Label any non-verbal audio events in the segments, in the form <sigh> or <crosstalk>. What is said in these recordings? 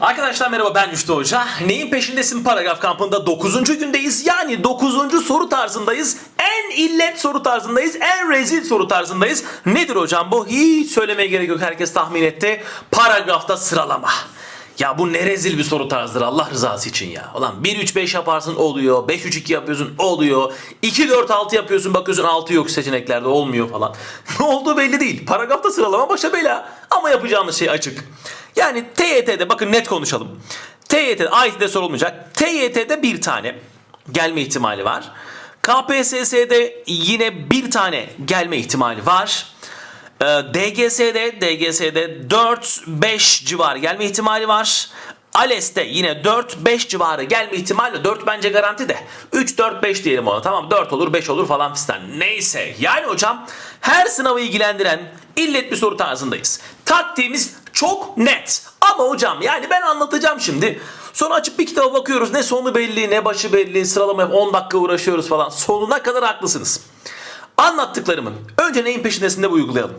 Arkadaşlar merhaba ben Rüştü Hoca. Neyin peşindesin paragraf kampında 9. gündeyiz. Yani 9. soru tarzındayız. En illet soru tarzındayız. En rezil soru tarzındayız. Nedir hocam bu? Hiç söylemeye gerek yok. Herkes tahmin etti. Paragrafta sıralama. Ya bu ne rezil bir soru tarzıdır Allah rızası için ya. Ulan 1-3-5 yaparsın oluyor. 5-3-2 yapıyorsun oluyor. 2-4-6 yapıyorsun bakıyorsun 6 yok seçeneklerde olmuyor falan. <laughs> ne olduğu belli değil. Paragrafta sıralama başa bela. Ama yapacağımız şey açık. Yani TYT'de bakın net konuşalım. TYT'de AYT'de sorulmayacak. TYT'de bir tane gelme ihtimali var. KPSS'de yine bir tane gelme ihtimali var. Ee, DGS'de DGS'de 4-5 civarı gelme ihtimali var. ALES'te yine 4-5 civarı gelme ihtimali 4 bence garanti de 3-4-5 diyelim ona tamam 4 olur 5 olur falan fistan neyse yani hocam her sınavı ilgilendiren illet bir soru tarzındayız. Taktiğimiz çok net ama hocam yani ben anlatacağım şimdi sonra açıp bir kitaba bakıyoruz ne sonu belli ne başı belli sıralama yap- 10 dakika uğraşıyoruz falan sonuna kadar haklısınız. Anlattıklarımın önce neyin peşindesinde bu uygulayalım.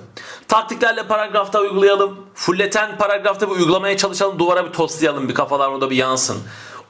Taktiklerle paragrafta uygulayalım. Fulleten paragrafta bir uygulamaya çalışalım. Duvara bir toslayalım bir kafalar orada bir yansın.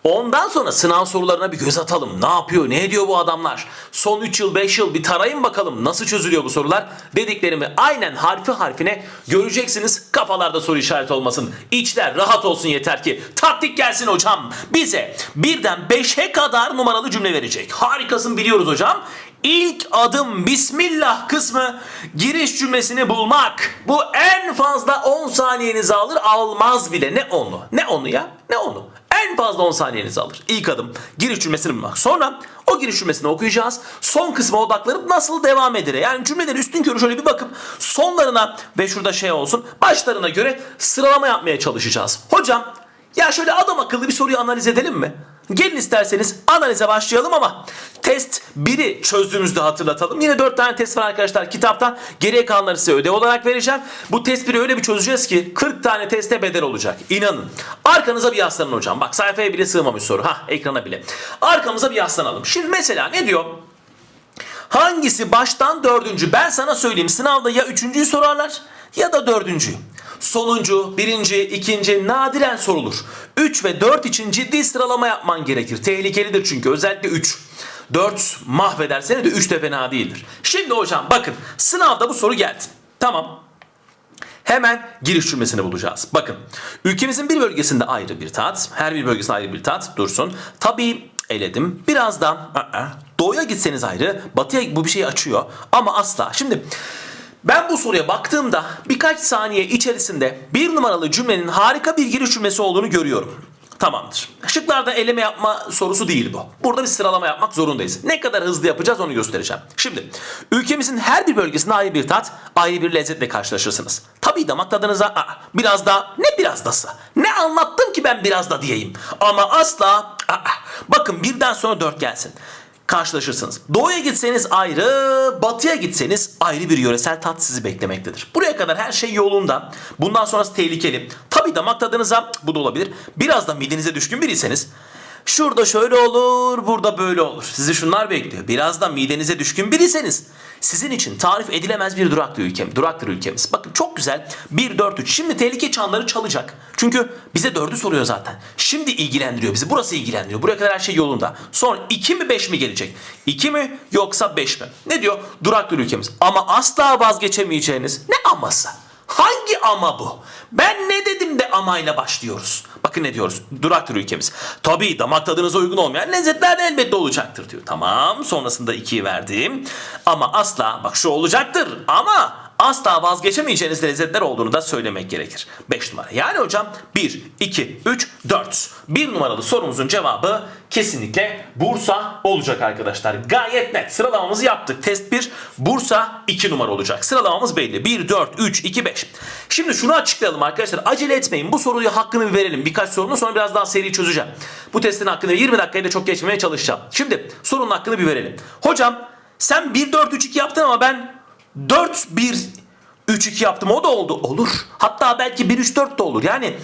Ondan sonra sınav sorularına bir göz atalım. Ne yapıyor, ne ediyor bu adamlar? Son 3 yıl, 5 yıl bir tarayın bakalım nasıl çözülüyor bu sorular. Dediklerimi aynen harfi harfine göreceksiniz. Kafalarda soru işareti olmasın. İçler rahat olsun yeter ki. Taktik gelsin hocam. Bize birden 5'e kadar numaralı cümle verecek. Harikasın biliyoruz hocam. İlk adım Bismillah kısmı giriş cümlesini bulmak. Bu en fazla 10 saniyenizi alır almaz bile. Ne onu? Ne onu ya? Ne onu? En fazla 10 saniyenizi alır. İlk adım giriş cümlesini bulmak. Sonra o giriş cümlesini okuyacağız. Son kısma odaklanıp nasıl devam eder? Yani cümleleri üstün körü şöyle bir bakıp sonlarına ve şurada şey olsun başlarına göre sıralama yapmaya çalışacağız. Hocam ya şöyle adam akıllı bir soruyu analiz edelim mi? Gelin isterseniz analize başlayalım ama test 1'i çözdüğümüzde hatırlatalım. Yine 4 tane test var arkadaşlar kitapta. Geriye kalanları size ödev olarak vereceğim. Bu test 1'i öyle bir çözeceğiz ki 40 tane teste bedel olacak. İnanın. Arkanıza bir yaslanın hocam. Bak sayfaya bile sığmamış soru. Ha ekrana bile. Arkamıza bir yaslanalım. Şimdi mesela ne diyor? Hangisi baştan dördüncü? Ben sana söyleyeyim sınavda ya üçüncüyü sorarlar ya da dördüncüyü. Sonuncu, birinci, ikinci nadiren sorulur. 3 ve 4 için ciddi sıralama yapman gerekir. Tehlikelidir çünkü özellikle 3. 4 mahveder seni de 3 de fena değildir. Şimdi hocam bakın sınavda bu soru geldi. Tamam. Hemen giriş cümlesini bulacağız. Bakın ülkemizin bir bölgesinde ayrı bir tat, her bir bölgesinde ayrı bir tat dursun. Tabii eledim. Biraz da ı-ı, doğuya gitseniz ayrı, batıya bu bir şey açıyor ama asla. Şimdi ben bu soruya baktığımda birkaç saniye içerisinde bir numaralı cümlenin harika bir giriş cümlesi olduğunu görüyorum. Tamamdır. Şıklarda eleme yapma sorusu değil bu. Burada bir sıralama yapmak zorundayız. Ne kadar hızlı yapacağız onu göstereceğim. Şimdi ülkemizin her bir bölgesinde ayrı bir tat, ayrı bir lezzetle karşılaşırsınız. Tabii damak tadınıza aa, biraz da ne biraz dası. Ne anlattım ki ben biraz da diyeyim. Ama asla aa, bakın birden sonra dört gelsin karşılaşırsınız. Doğuya gitseniz ayrı, batıya gitseniz ayrı bir yöresel tat sizi beklemektedir. Buraya kadar her şey yolunda. Bundan sonrası tehlikeli. Tabii damak tadınıza bu da olabilir. Biraz da midenize düşkün biriyseniz Şurada şöyle olur, burada böyle olur. Sizi şunlar bekliyor. Biraz da midenize düşkün biriyseniz sizin için tarif edilemez bir duraktır ülkem, duraktır ülkemiz. Bakın çok güzel. 1 4 3. Şimdi tehlike çanları çalacak. Çünkü bize 4'ü soruyor zaten. Şimdi ilgilendiriyor bizi. Burası ilgilendiriyor. Buraya kadar her şey yolunda. Sonra 2 mi 5 mi gelecek? 2 mi yoksa 5 mi? Ne diyor? Duraktır ülkemiz. Ama asla vazgeçemeyeceğiniz ne aması? Hangi ama bu? Ben ne dedim de amayla başlıyoruz. Bakın ne diyoruz? Duraktır ülkemiz. Tabii damak tadınıza uygun olmayan lezzetler de elbette olacaktır diyor. Tamam sonrasında 2'yi verdim. Ama asla bak şu olacaktır ama asla vazgeçemeyeceğiniz lezzetler olduğunu da söylemek gerekir. 5 numara. Yani hocam 1, 2, 3, 4. 1 numaralı sorumuzun cevabı kesinlikle Bursa olacak arkadaşlar. Gayet net. Sıralamamızı yaptık. Test 1 Bursa 2 numara olacak. Sıralamamız belli. 1, 4, 3, 2, 5. Şimdi şunu açıklayalım arkadaşlar. Acele etmeyin. Bu soruyu hakkını verelim. Birkaç sorunun sonra biraz daha seri çözeceğim. Bu testin hakkını 20 dakikayı da çok geçmemeye çalışacağım. Şimdi sorunun hakkını bir verelim. Hocam sen 1, 4, 3, 2 yaptın ama ben 4 1 3 2 yaptım o da oldu. Olur. Hatta belki 1 3 4 de olur. Yani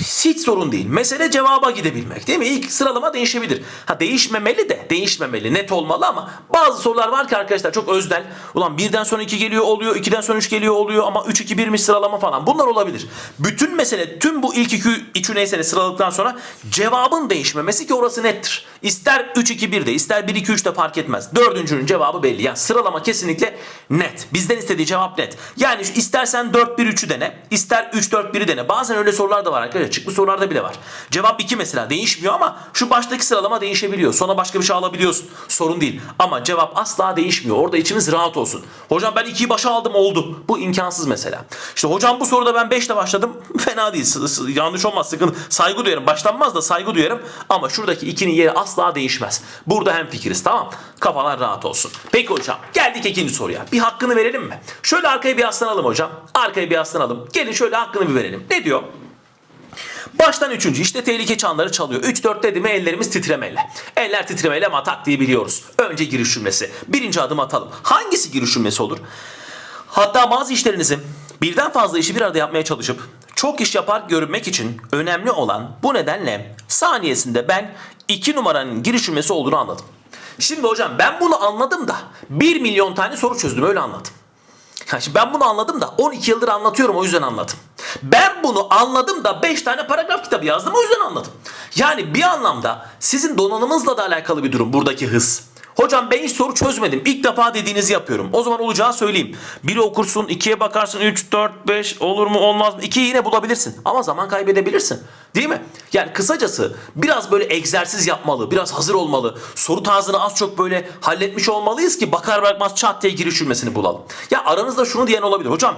hiç sorun değil. Mesele cevaba gidebilmek değil mi? İlk sıralama değişebilir. Ha değişmemeli de değişmemeli net olmalı ama bazı sorular var ki arkadaşlar çok öznel. Ulan birden sonra 2 geliyor oluyor, 2'den sonra 3 geliyor oluyor ama 3 2 1'miş sıralama falan. Bunlar olabilir. Bütün mesele tüm bu ilk 2 3'ü neyse ne sıraladıktan sonra cevabın değişmemesi ki orası nettir. İster 3 2 1 de ister 1 2 3 de fark etmez. Dördüncünün cevabı belli. Yani sıralama kesinlikle net. Bizden istediği cevap net. Yani istersen 4 1 3'ü dene, ister 3 4 1'i dene. Bazen öyle sorular da var arkadaşlar. Çıkmış sorularda bile var. Cevap 2 mesela değişmiyor ama şu baştaki sıralama değişebiliyor. Sonra başka bir şey alabiliyorsun. Sorun değil. Ama cevap asla değişmiyor. Orada içimiz rahat olsun. Hocam ben 2'yi başa aldım oldu. Bu imkansız mesela. İşte hocam bu soruda ben 5 ile başladım. <laughs> Fena değil. Yanlış olmaz. Sıkıntı. Saygı duyarım. Başlanmaz da saygı duyarım. Ama şuradaki 2'nin yeri asla değişmez. Burada hem fikiriz tamam. Kafalar rahat olsun. Peki hocam geldik ikinci soruya. Bir hakkını verelim mi? Şöyle arkaya bir aslanalım hocam. Arkaya bir aslanalım. Gelin şöyle hakkını bir verelim. Ne diyor? Baştan üçüncü işte tehlike çanları çalıyor. 3-4 dedi mi ellerimiz titremeyle. Eller titremeyle ama taktiği biliyoruz. Önce giriş cümlesi. Birinci adım atalım. Hangisi giriş cümlesi olur? Hatta bazı işlerinizi birden fazla işi bir arada yapmaya çalışıp çok iş yapar görünmek için önemli olan bu nedenle saniyesinde ben 2 numaranın giriş cümlesi olduğunu anladım. Şimdi hocam ben bunu anladım da 1 milyon tane soru çözdüm öyle anladım. Şimdi ben bunu anladım da 12 yıldır anlatıyorum o yüzden anladım. Ben bunu anladım da 5 tane paragraf kitabı yazdım o yüzden anladım. Yani bir anlamda sizin donanımınızla da alakalı bir durum buradaki hız. Hocam ben hiç soru çözmedim. İlk defa dediğinizi yapıyorum. O zaman olacağı söyleyeyim. Biri okursun, ikiye bakarsın, 3, 4, 5 olur mu olmaz mı? İkiyi yine bulabilirsin. Ama zaman kaybedebilirsin. Değil mi? Yani kısacası biraz böyle egzersiz yapmalı, biraz hazır olmalı. Soru tarzını az çok böyle halletmiş olmalıyız ki bakar bakmaz çat diye giriş bulalım. Ya aranızda şunu diyen olabilir. Hocam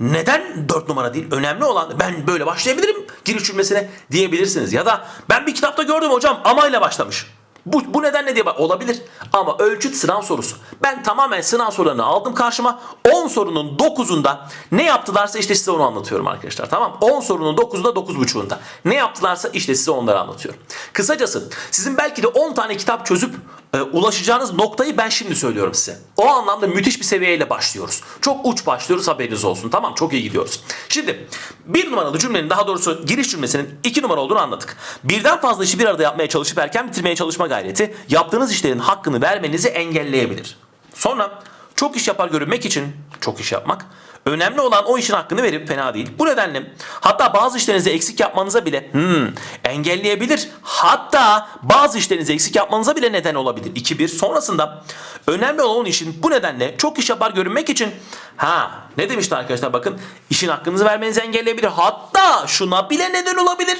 neden 4 numara değil? Önemli olan ben böyle başlayabilirim giriş cümlesine diyebilirsiniz. Ya da ben bir kitapta gördüm hocam amayla başlamış. Bu, bu nedenle diye bak olabilir. Ama ölçüt sınav sorusu. Ben tamamen sınav sorularını aldım karşıma. 10 sorunun 9'unda ne yaptılarsa işte size onu anlatıyorum arkadaşlar. Tamam 10 sorunun 9'unda 9.5'unda. Ne yaptılarsa işte size onları anlatıyorum. Kısacası sizin belki de 10 tane kitap çözüp e, ulaşacağınız noktayı ben şimdi söylüyorum size. O anlamda müthiş bir seviyeyle başlıyoruz. Çok uç başlıyoruz haberiniz olsun. Tamam çok iyi gidiyoruz. Şimdi bir numaralı cümlenin daha doğrusu giriş cümlesinin iki numara olduğunu anladık. Birden fazla işi bir arada yapmaya çalışıp erken bitirmeye çalışma gayreti yaptığınız işlerin hakkını vermenizi engelleyebilir. Sonra çok iş yapar görünmek için çok iş yapmak Önemli olan o işin hakkını verip fena değil. Bu nedenle hatta bazı işlerinizi eksik yapmanıza bile hmm, engelleyebilir. Hatta bazı işlerinizi eksik yapmanıza bile neden olabilir. 2-1 sonrasında önemli olan işin bu nedenle çok iş yapar görünmek için ha ne demişti arkadaşlar bakın işin hakkınızı vermenizi engelleyebilir. Hatta şuna bile neden olabilir.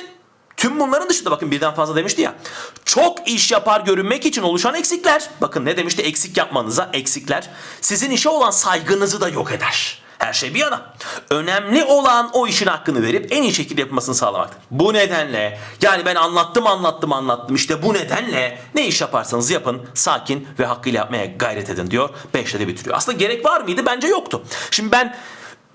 Tüm bunların dışında bakın birden fazla demişti ya. Çok iş yapar görünmek için oluşan eksikler. Bakın ne demişti eksik yapmanıza eksikler. Sizin işe olan saygınızı da yok eder. Her şey bir yana. Önemli olan o işin hakkını verip en iyi şekilde yapılmasını sağlamak. Bu nedenle yani ben anlattım anlattım anlattım işte bu nedenle ne iş yaparsanız yapın sakin ve hakkıyla yapmaya gayret edin diyor. 5'te de bitiriyor. Aslında gerek var mıydı? Bence yoktu. Şimdi ben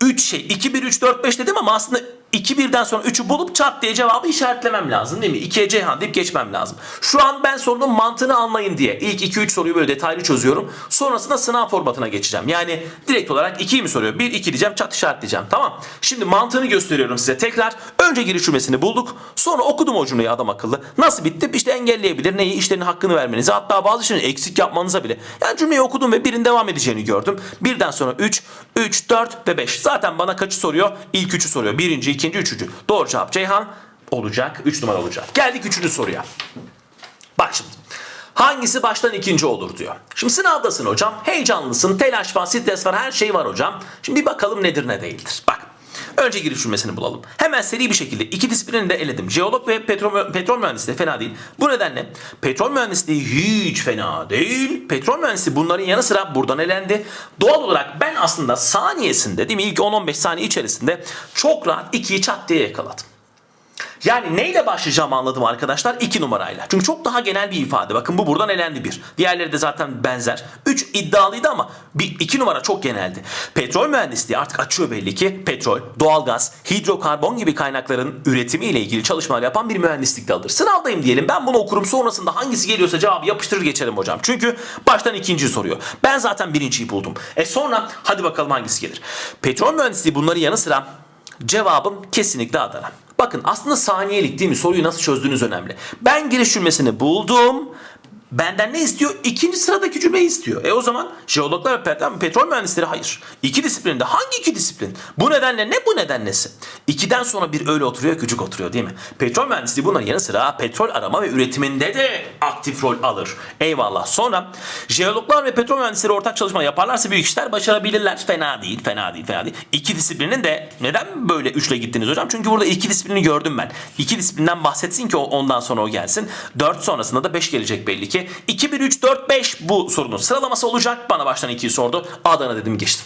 3 şey 2 1 3 4 5 dedim ama aslında 2 birden sonra 3'ü bulup çat diye cevabı işaretlemem lazım değil mi? 2'ye Ceyhan deyip geçmem lazım. Şu an ben sorunun mantığını anlayın diye ilk 2-3 soruyu böyle detaylı çözüyorum. Sonrasında sınav formatına geçeceğim. Yani direkt olarak 2'yi mi soruyor? 1 2 diyeceğim çat işaretleyeceğim. Tamam. Şimdi mantığını gösteriyorum size tekrar. Önce giriş cümlesini bulduk. Sonra okudum o cümleyi adam akıllı. Nasıl bitti? İşte engelleyebilir. Neyi? İşlerinin hakkını vermenizi. Hatta bazı şeyleri eksik yapmanıza bile. Yani cümleyi okudum ve birin devam edeceğini gördüm. Birden sonra 3, 3, 4 ve 5. Zaten bana kaçı soruyor? İlk 3'ü soruyor. Birinci, ikinci, üçüncü. Doğru cevap Ceyhan olacak. 3 numara olacak. Geldik üçüncü soruya. Bak şimdi. Hangisi baştan ikinci olur diyor. Şimdi sınavdasın hocam. Heyecanlısın, telaş var, stres var, her şey var hocam. Şimdi bir bakalım nedir ne değildir. Bak. Önce giriş cümlesini bulalım. Hemen seri bir şekilde iki disiplini de eledim. Jeolog ve petrol, petrol mühendisliği fena değil. Bu nedenle petrol mühendisliği hiç fena değil. Petrol mühendisliği bunların yanı sıra buradan elendi. Doğal olarak ben aslında saniyesinde değil mi ilk 10-15 saniye içerisinde çok rahat ikiyi çat diye yakaladım. Yani neyle başlayacağımı anladım arkadaşlar? 2 numarayla. Çünkü çok daha genel bir ifade. Bakın bu buradan elendi bir. Diğerleri de zaten benzer. 3 iddialıydı ama 2 numara çok geneldi. Petrol mühendisliği artık açıyor belli ki petrol, doğalgaz, hidrokarbon gibi kaynakların üretimi ile ilgili çalışmalar yapan bir mühendislik dalıdır. Sınavdayım diyelim ben bunu okurum sonrasında hangisi geliyorsa cevabı yapıştırır geçerim hocam. Çünkü baştan ikinciyi soruyor. Ben zaten birinciyi buldum. E sonra hadi bakalım hangisi gelir. Petrol mühendisliği bunların yanı sıra cevabım kesinlikle Adana. Bakın aslında saniyelik değil mi? Soruyu nasıl çözdüğünüz önemli. Ben giriş cümlesini buldum. Benden ne istiyor? İkinci sıradaki cümleyi istiyor. E o zaman jeologlar ve pet- petrol mühendisleri hayır. İki disiplinde hangi iki disiplin? Bu nedenle ne bu nedenlesi? İkiden sonra bir öyle oturuyor küçük oturuyor değil mi? Petrol mühendisliği bunların yanı sıra petrol arama ve üretiminde de aktif rol alır. Eyvallah. Sonra jeologlar ve petrol mühendisleri ortak çalışma yaparlarsa büyük işler başarabilirler. Fena değil, fena değil, fena değil. İki disiplinin de neden böyle üçle gittiniz hocam? Çünkü burada iki disiplini gördüm ben. İki disiplinden bahsetsin ki ondan sonra o gelsin. Dört sonrasında da beş gelecek belli ki. 2, 1, 3, 4, 5 bu sorunun sıralaması olacak. Bana baştan 2'yi sordu. Adana dedim geçtim.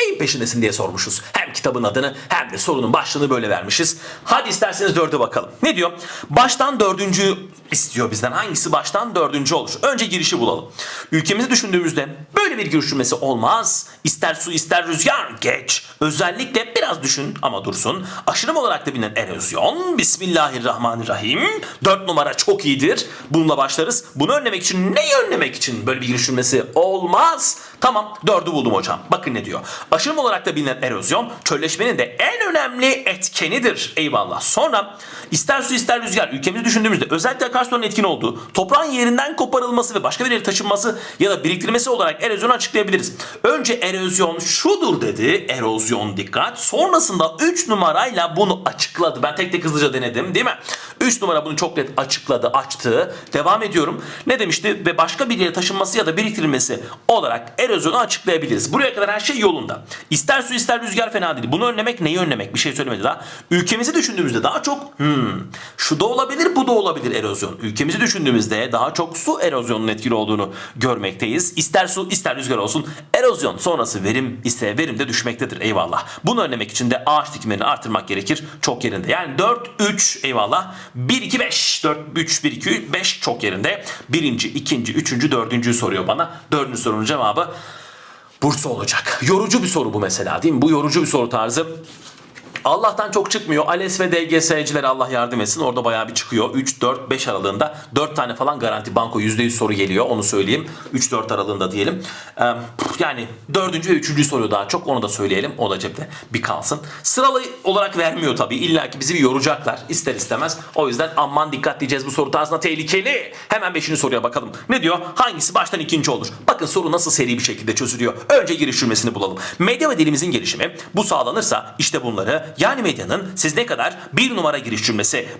Neyin peşindesin diye sormuşuz. Hem kitabın adını hem de sorunun başlığını böyle vermişiz. Hadi isterseniz dörde bakalım. Ne diyor? Baştan dördüncü istiyor bizden. Hangisi baştan dördüncü olur? Önce girişi bulalım. Ülkemizi düşündüğümüzde böyle bir giriş cümlesi olmaz. İster su ister rüzgar geç. Özellikle biraz düşün ama dursun. Aşırım olarak da bilinen erozyon. Bismillahirrahmanirrahim. Dört numara çok iyidir. Bununla başlarız. Bunu önlemek için neyi önlemek için böyle bir giriş cümlesi olmaz. Tamam dördü buldum hocam. Bakın ne diyor. Aşırım olarak da bilinen erozyon çölleşmenin de en önemli etkenidir. Eyvallah. Sonra ister su ister rüzgar ülkemizi düşündüğümüzde özellikle akarsuların etkin olduğu toprağın yerinden koparılması ve başka bir yere taşınması ya da biriktirmesi olarak erozyonu açıklayabiliriz. Önce erozyon şudur dedi. Erozyon dikkat. Sonrasında 3 numarayla bunu açıkladı. Ben tek tek hızlıca denedim değil mi? 3 numara bunu çok net açıkladı, açtı. Devam ediyorum. Ne demişti? Ve başka bir yere taşınması ya da biriktirilmesi olarak erozyonu açıklayabiliriz. Buraya kadar her şey yolunda. İster su ister rüzgar fena değil. Bunu önlemek neyi önlemek? Bir şey söylemedi daha. Ülkemizi düşündüğümüzde daha çok hmm, şu da olabilir bu da olabilir erozyon. Ülkemizi düşündüğümüzde daha çok su erozyonunun etkili olduğunu görmekteyiz. İster su ister rüzgar olsun erozyon sonrası verim ise verimde düşmektedir eyvallah. Bunu önlemek için de ağaç dikimlerini artırmak gerekir çok yerinde. Yani 4 3 eyvallah. 1 2 5 4 3 1 2 5 çok yerinde. Birinci, ikinci, üçüncü, dördüncüyü soruyor bana. Dördüncü sorunun cevabı Bursa olacak. Yorucu bir soru bu mesela değil mi? Bu yorucu bir soru tarzı. Allah'tan çok çıkmıyor. ALES ve DGS'cilere Allah yardım etsin. Orada bayağı bir çıkıyor. 3, 4, 5 aralığında 4 tane falan garanti banko %100 soru geliyor. Onu söyleyeyim. 3-4 aralığında diyelim. Yani 4. ve 3. soru daha çok. Onu da söyleyelim. O da cepte bir kalsın. Sıralı olarak vermiyor tabii. İlla ki bizi bir yoracaklar. ister istemez. O yüzden aman dikkat diyeceğiz bu soru tarzına tehlikeli. Hemen 5. soruya bakalım. Ne diyor? Hangisi baştan ikinci olur? Bakın soru nasıl seri bir şekilde çözülüyor. Önce giriş bulalım. Medya ve dilimizin gelişimi bu sağlanırsa işte bunları yani medyanın siz ne kadar bir numara giriş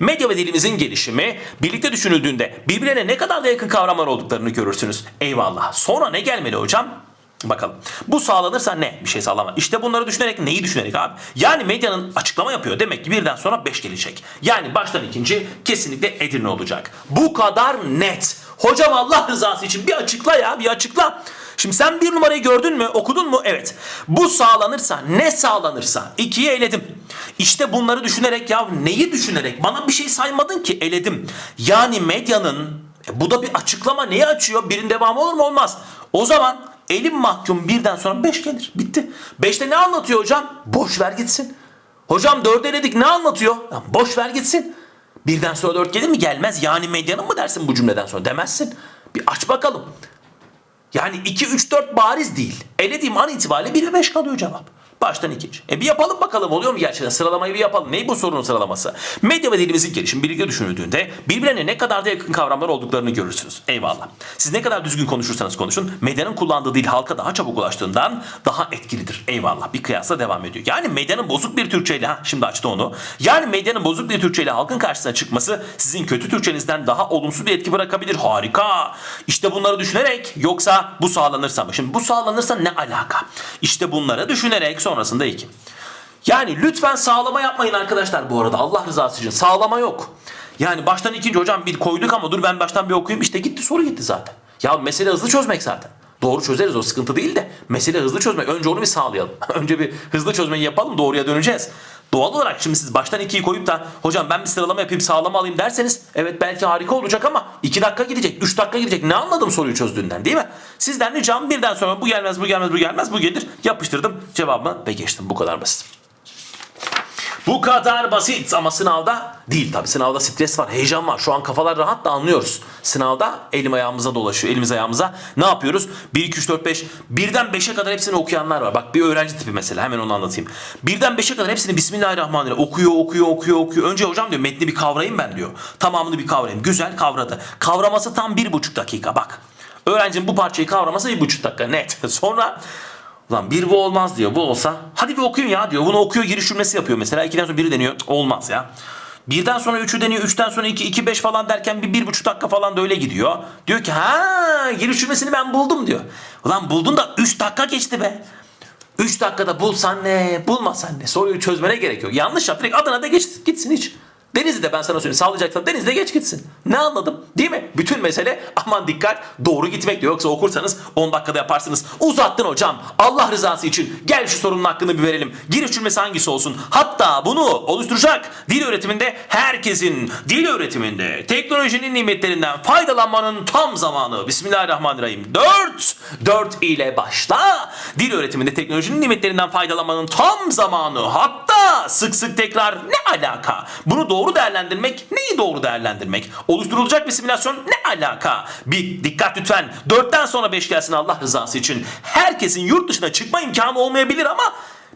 medya ve dilimizin gelişimi birlikte düşünüldüğünde birbirine ne kadar da yakın kavramlar olduklarını görürsünüz. Eyvallah. Sonra ne gelmeli hocam? Bakalım. Bu sağlanırsa ne? Bir şey sağlama. İşte bunları düşünerek neyi düşünerek abi? Yani medyanın açıklama yapıyor. Demek ki birden sonra 5 gelecek. Yani baştan ikinci kesinlikle Edirne olacak. Bu kadar net. Hocam Allah rızası için bir açıkla ya bir açıkla. Şimdi sen bir numarayı gördün mü? Okudun mu? Evet. Bu sağlanırsa ne sağlanırsa ikiyi eledim. İşte bunları düşünerek ya neyi düşünerek? Bana bir şey saymadın ki eledim. Yani medyanın e, bu da bir açıklama neyi açıyor? Birin devamı olur mu? Olmaz. O zaman elim mahkum birden sonra 5 gelir. Bitti. 5'te ne anlatıyor hocam? Boş ver gitsin. Hocam 4 eledik ne anlatıyor? Ya boş ver gitsin. Birden sonra 4 gelir mi? Gelmez. Yani medyanın mı dersin bu cümleden sonra? Demezsin. Bir aç bakalım. Yani 2, 3, 4 bariz değil. Elediğim an itibariyle 1 ve 5 kalıyor cevap. Baştan ikinci. E bir yapalım bakalım oluyor mu gerçekten? Sıralamayı bir yapalım. Ney bu sorunun sıralaması? Medya ve dilimizin gelişimi birlikte düşünüldüğünde birbirine ne kadar da yakın kavramlar olduklarını görürsünüz. Eyvallah. Siz ne kadar düzgün konuşursanız konuşun medyanın kullandığı dil halka daha çabuk ulaştığından daha etkilidir. Eyvallah. Bir kıyasla devam ediyor. Yani medyanın bozuk bir Türkçeyle ha şimdi açtı onu. Yani medyanın bozuk bir Türkçeyle halkın karşısına çıkması sizin kötü Türkçenizden daha olumsuz bir etki bırakabilir. Harika. İşte bunları düşünerek yoksa bu sağlanırsa mı? Şimdi bu sağlanırsa ne alaka? İşte bunları düşünerek sonrasında iki. Yani lütfen sağlama yapmayın arkadaşlar bu arada. Allah rızası için sağlama yok. Yani baştan ikinci hocam bir koyduk ama dur ben baştan bir okuyayım. İşte gitti soru gitti zaten. Ya mesele hızlı çözmek zaten. Doğru çözeriz o sıkıntı değil de mesele hızlı çözmek. Önce onu bir sağlayalım. <laughs> Önce bir hızlı çözmeyi yapalım doğruya döneceğiz. Doğal olarak şimdi siz baştan ikiyi koyup da hocam ben bir sıralama yapayım sağlama alayım derseniz evet belki harika olacak ama 2 dakika gidecek 3 dakika gidecek ne anladım soruyu çözdüğünden değil mi? Sizden ricam birden sonra bu gelmez bu gelmez bu gelmez bu gelir yapıştırdım cevabımı ve geçtim bu kadar basit. Bu kadar basit ama sınavda değil tabii. Sınavda stres var, heyecan var. Şu an kafalar rahat da anlıyoruz. Sınavda elim ayağımıza dolaşıyor, elimiz ayağımıza. Ne yapıyoruz? 1, 2, 3, 4, 5. Birden 5'e kadar hepsini okuyanlar var. Bak bir öğrenci tipi mesela hemen onu anlatayım. Birden 5'e kadar hepsini Bismillahirrahmanirrahim okuyor, okuyor, okuyor, okuyor. Önce hocam diyor metni bir kavrayayım ben diyor. Tamamını bir kavrayayım. Güzel kavradı. Kavraması tam bir buçuk dakika bak. Öğrencinin bu parçayı kavraması bir buçuk dakika net. <laughs> Sonra Ulan bir bu olmaz diyor. Bu olsa hadi bir okuyun ya diyor. Bunu okuyor giriş cümlesi yapıyor mesela. İkiden sonra biri deniyor. Olmaz ya. Birden sonra üçü deniyor. Üçten sonra iki, iki beş falan derken bir, bir buçuk dakika falan da öyle gidiyor. Diyor ki ha giriş cümlesini ben buldum diyor. Ulan buldun da üç dakika geçti be. 3 dakikada bulsan ne, bulmasan ne. Soruyu çözmene gerek yok. Yanlış yap. Direkt adına da geç gitsin hiç. Denizli'de ben sana söyleyeyim sağlayacaksan Denizli'de geç gitsin. Ne anladım? Değil mi? Bütün mesele aman dikkat doğru gitmek diyor. Yoksa okursanız 10 dakikada yaparsınız. Uzattın hocam. Allah rızası için gel şu sorunun hakkını bir verelim. Giriş cümlesi hangisi olsun? Hatta bunu oluşturacak dil öğretiminde herkesin dil öğretiminde teknolojinin nimetlerinden faydalanmanın tam zamanı. Bismillahirrahmanirrahim. 4 4 ile başla. Dil öğretiminde teknolojinin nimetlerinden faydalanmanın tam zamanı. Hatta sık sık tekrar ne alaka? Bunu doğru değerlendirmek neyi doğru değerlendirmek? Oluşturulacak bir simülasyon ne alaka? Bir dikkat lütfen. 4'ten sonra 5 gelsin Allah rızası için. Herkesin yurt dışına çıkma imkanı olmayabilir ama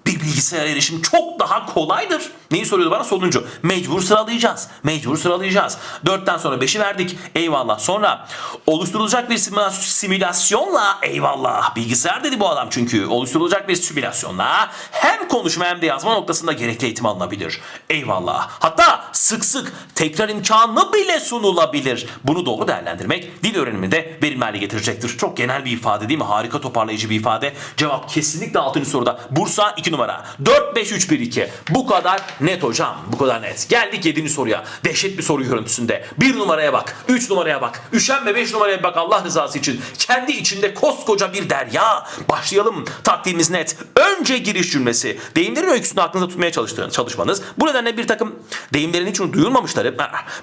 bir bilgisayara erişim çok daha kolaydır. Neyi soruyordu bana? Sonuncu. Mecbur sıralayacağız. Mecbur sıralayacağız. Dörtten sonra beşi verdik. Eyvallah. Sonra oluşturulacak bir simüla- simülasyonla eyvallah. Bilgisayar dedi bu adam çünkü. Oluşturulacak bir simülasyonla hem konuşma hem de yazma noktasında gerekli eğitim alınabilir. Eyvallah. Hatta sık sık tekrar imkanı bile sunulabilir. Bunu doğru değerlendirmek dil öğreniminde verimli hale getirecektir. Çok genel bir ifade değil mi? Harika toparlayıcı bir ifade. Cevap kesinlikle 6. soruda. Bursa 2 numara. 4 5 3 1 2. Bu kadar net hocam. Bu kadar net. Geldik 7. soruya. Dehşet bir soru görüntüsünde. 1 numaraya bak. 3 numaraya bak. Üşenme 5 numaraya bak Allah rızası için. Kendi içinde koskoca bir derya. Başlayalım. Taktiğimiz net. Önce giriş cümlesi. Deyimlerin öyküsünü aklınızda tutmaya çalıştığınız çalışmanız. Bu nedenle bir takım deyimlerin hiç duyulmamışları.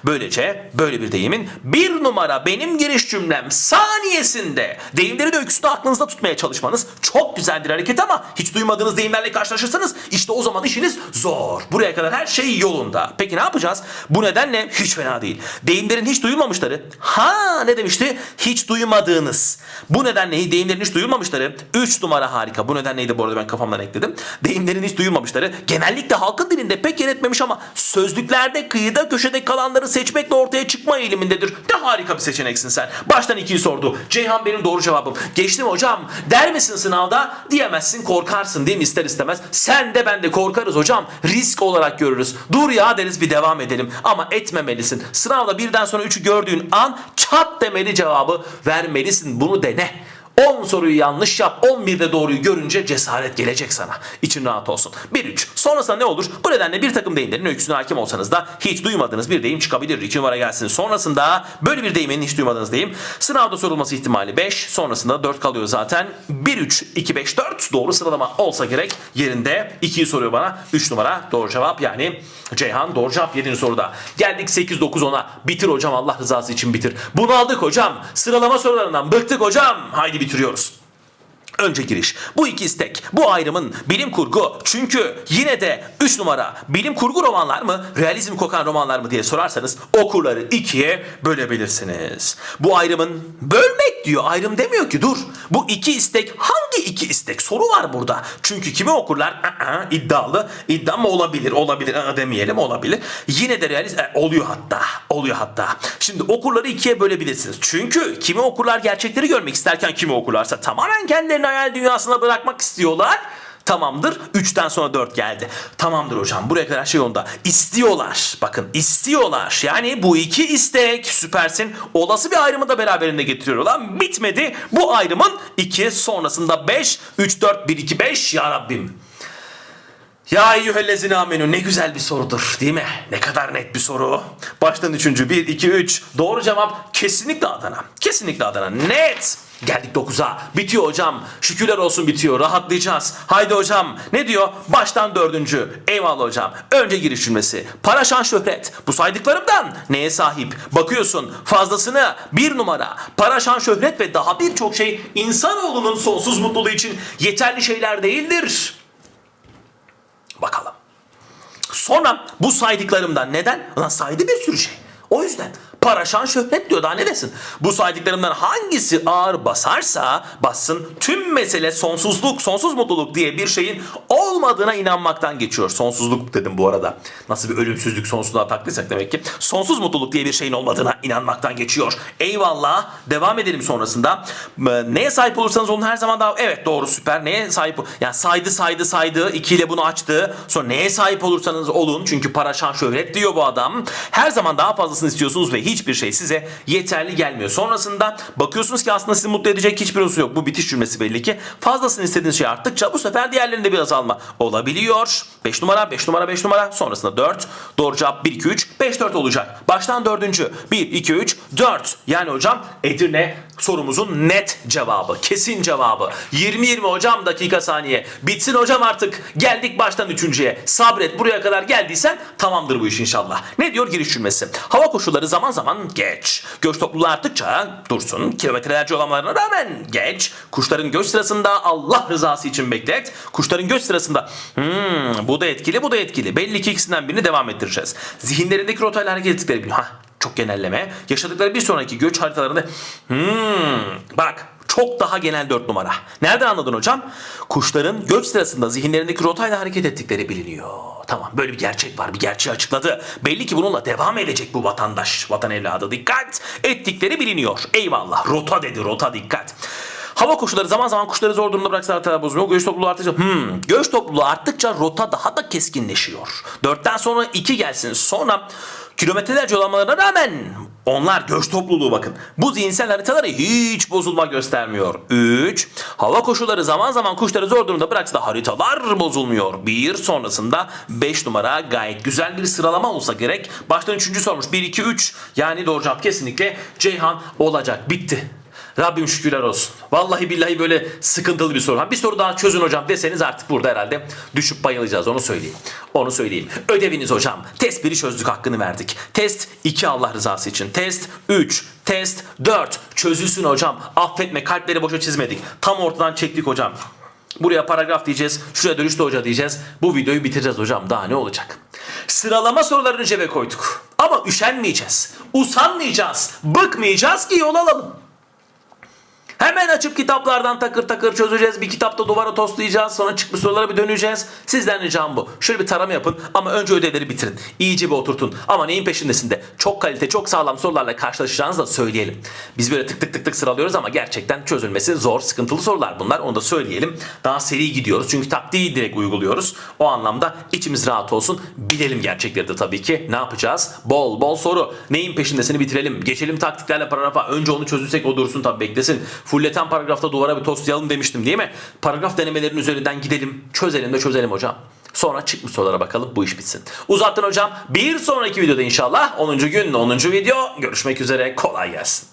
Böylece böyle bir deyimin bir numara benim giriş cümlem saniyesinde deyimlerin öyküsünü aklınızda tutmaya çalışmanız çok güzel bir hareket ama hiç duymadığınız deyimlerle karşılaşırsanız işte o zaman işiniz zor. Buraya kadar her şey yolunda. Peki ne yapacağız? Bu nedenle hiç fena değil. Deyimlerin hiç duyulmamışları. Ha ne demişti? Hiç duymadığınız. Bu nedenle deyimlerin hiç duyulmamışları. 3 numara harika. Bu nedenleydi bu arada ben kafamdan ekledim. Deyimlerin hiç duyulmamışları. Genellikle halkın dilinde pek yer etmemiş ama sözlüklerde kıyıda köşede kalanları seçmekle ortaya çıkma eğilimindedir. Ne harika bir seçeneksin sen. Baştan ikiyi sordu. Ceyhan benim doğru cevabım. Geçtim hocam. Der misin sınavda? Diyemezsin korkarsın değil mi ister istemez. Sen de ben de korkarız hocam. Risk olarak görürüz. Dur ya deriz bir devam edelim. Ama etmemelisin. Sınavda birden sonra üçü gördüğün an çat demeli cevabı vermelisin. Bunu dene. 10 soruyu yanlış yap, 11'de doğruyu görünce cesaret gelecek sana. İçin rahat olsun. 1-3. Sonrasında ne olur? Bu nedenle bir takım deyimlerin öyküsüne hakim olsanız da hiç duymadığınız bir deyim çıkabilir. 2 numara gelsin. Sonrasında böyle bir deyimin hiç duymadığınız deyim. Sınavda sorulması ihtimali 5. Sonrasında 4 kalıyor zaten. 1-3, 2-5-4 doğru sıralama olsa gerek. Yerinde 2'yi soruyor bana. 3 numara doğru cevap yani Ceyhan doğru cevap 7. soruda. Geldik 8-9-10'a. Bitir hocam Allah rızası için bitir. Bunu aldık hocam. Sıralama sorularından bıktık hocam. Haydi bitiriyoruz. Önce giriş. Bu iki istek, bu ayrımın bilim kurgu. Çünkü yine de 3 numara bilim kurgu romanlar mı, realizm kokan romanlar mı diye sorarsanız okurları ikiye bölebilirsiniz. Bu ayrımın bölmek diyor, ayrım demiyor ki dur. Bu iki istek hangi iki istek? Soru var burada. Çünkü kimi okurlar? Aa, iddialı. İddia mı olabilir? Olabilir. Aa, demeyelim olabilir. Yine de realist e, oluyor hatta. Oluyor hatta. Şimdi okurları ikiye bölebilirsiniz. Çünkü kimi okurlar gerçekleri görmek isterken kimi okurlarsa tamamen kendilerini hayal dünyasına bırakmak istiyorlar. Tamamdır. 3'ten sonra 4 geldi. Tamamdır hocam. Buraya kadar şey yolunda. İstiyorlar. Bakın istiyorlar. Yani bu iki istek süpersin. Olası bir ayrımı da beraberinde getiriyor. Lan bitmedi. Bu ayrımın 2 sonrasında 5 3 4 1 2 5 ya Rabbim. Ya eyyühellezine amenü ne güzel bir sorudur değil mi? Ne kadar net bir soru. Baştan üçüncü 1 2 3 doğru cevap kesinlikle Adana. Kesinlikle Adana net. Geldik 9'a. Bitiyor hocam. Şükürler olsun bitiyor. Rahatlayacağız. Haydi hocam. Ne diyor? Baştan dördüncü. Eyvallah hocam. Önce giriş cümlesi. Para şan şöhret. Bu saydıklarımdan neye sahip? Bakıyorsun fazlasını bir numara. Para şan şöhret ve daha birçok şey insanoğlunun sonsuz mutluluğu için yeterli şeyler değildir. Bakalım. Sonra bu saydıklarımdan neden? Lan saydı bir sürü şey. O yüzden para, şan, şöhret diyor daha ne desin? Bu saydıklarımdan hangisi ağır basarsa bassın tüm mesele sonsuzluk, sonsuz mutluluk diye bir şeyin olmadığına inanmaktan geçiyor. Sonsuzluk dedim bu arada. Nasıl bir ölümsüzlük sonsuzluğa taklıysak demek ki. Sonsuz mutluluk diye bir şeyin olmadığına inanmaktan geçiyor. Eyvallah. Devam edelim sonrasında. Ee, Neye sahip olursanız onun her zaman daha... Evet doğru süper. Neye sahip... Yani saydı saydı saydı. ikiyle bunu açtı. Sonra neye sahip olursanız olun. Çünkü para, şan, şöhret diyor bu adam. Her zaman daha fazlasını istiyorsunuz ve hiçbir şey size yeterli gelmiyor. Sonrasında bakıyorsunuz ki aslında sizi mutlu edecek hiçbir unsur yok. Bu bitiş cümlesi belli ki. Fazlasını istediğiniz şey arttıkça bu sefer diğerlerinde bir azalma olabiliyor. 5 numara, 5 numara, 5 numara. Sonrasında 4. Doğru cevap 1, 2, 3, 5, 4 olacak. Baştan dördüncü. 1, 2, 3, 4. Yani hocam Edirne sorumuzun net cevabı. Kesin cevabı. 20-20 hocam dakika saniye. Bitsin hocam artık. Geldik baştan üçüncüye. Sabret buraya kadar geldiysen tamamdır bu iş inşallah. Ne diyor giriş cümlesi? Hava koşulları zaman zaman geç. Göç topluluğu arttıkça dursun. Kilometrelerce olamalarına rağmen geç. Kuşların göç sırasında Allah rızası için beklet. Kuşların göç sırasında hmm, bu da etkili bu da etkili. Belli ki ikisinden birini devam ettireceğiz. Zihinlerindeki rotayla hareket ettikleri Hah, çok genelleme. Yaşadıkları bir sonraki göç haritalarında hmm, bak çok daha genel 4 numara. Nereden anladın hocam? Kuşların göç sırasında zihinlerindeki rotayla hareket ettikleri biliniyor. Tamam böyle bir gerçek var. Bir gerçeği açıkladı. Belli ki bununla devam edecek bu vatandaş. Vatan evladı dikkat. Ettikleri biliniyor. Eyvallah. Rota dedi rota dikkat. Hava koşulları zaman zaman kuşları zor durumda bıraksa haritalar bozuluyor. Göç topluluğu arttıkça hmm, göç topluluğu arttıkça rota daha da keskinleşiyor. Dörtten sonra iki gelsin. Sonra kilometrelerce olamalarına rağmen onlar göç topluluğu bakın. Bu zihinsel haritaları hiç bozulma göstermiyor. 3. Hava koşulları zaman zaman kuşları zor durumda bıraksa da haritalar bozulmuyor. 1. Sonrasında 5 numara gayet güzel bir sıralama olsa gerek. Baştan 3. sormuş. 1, 2, 3. Yani doğru cevap kesinlikle Ceyhan olacak. Bitti. Rabbim şükürler olsun. Vallahi billahi böyle sıkıntılı bir soru. Bir soru daha çözün hocam deseniz artık burada herhalde düşüp bayılacağız onu söyleyeyim. Onu söyleyeyim. Ödeviniz hocam. Test 1'i çözdük hakkını verdik. Test 2 Allah rızası için. Test 3. Test 4. Çözülsün hocam. Affetme kalpleri boşa çizmedik. Tam ortadan çektik hocam. Buraya paragraf diyeceğiz. Şuraya dönüşte hoca diyeceğiz. Bu videoyu bitireceğiz hocam. Daha ne olacak? Sıralama sorularını cebe koyduk. Ama üşenmeyeceğiz. Usanmayacağız. Bıkmayacağız ki yol alalım. Hemen açıp kitaplardan takır takır çözeceğiz. Bir kitapta duvara toslayacağız. Sonra çıkmış sorulara bir döneceğiz. Sizden ricam bu. Şöyle bir tarama yapın ama önce ödevleri bitirin. İyice bir oturtun. Ama neyin peşindesin de çok kalite, çok sağlam sorularla karşılaşacağınızı da söyleyelim. Biz böyle tık tık tık tık sıralıyoruz ama gerçekten çözülmesi zor, sıkıntılı sorular bunlar. Onu da söyleyelim. Daha seri gidiyoruz. Çünkü taktiği direkt uyguluyoruz. O anlamda içimiz rahat olsun. Bilelim gerçekleri de tabii ki. Ne yapacağız? Bol bol soru. Neyin peşindesini bitirelim. Geçelim taktiklerle paragrafa. Önce onu çözülsek o dursun tabii beklesin. Fulleten paragrafta duvara bir tostlayalım demiştim değil mi? Paragraf denemelerinin üzerinden gidelim. Çözelim de çözelim hocam. Sonra çıkmış sorulara bakalım bu iş bitsin. Uzattın hocam. Bir sonraki videoda inşallah 10. gün 10. video. Görüşmek üzere. Kolay gelsin.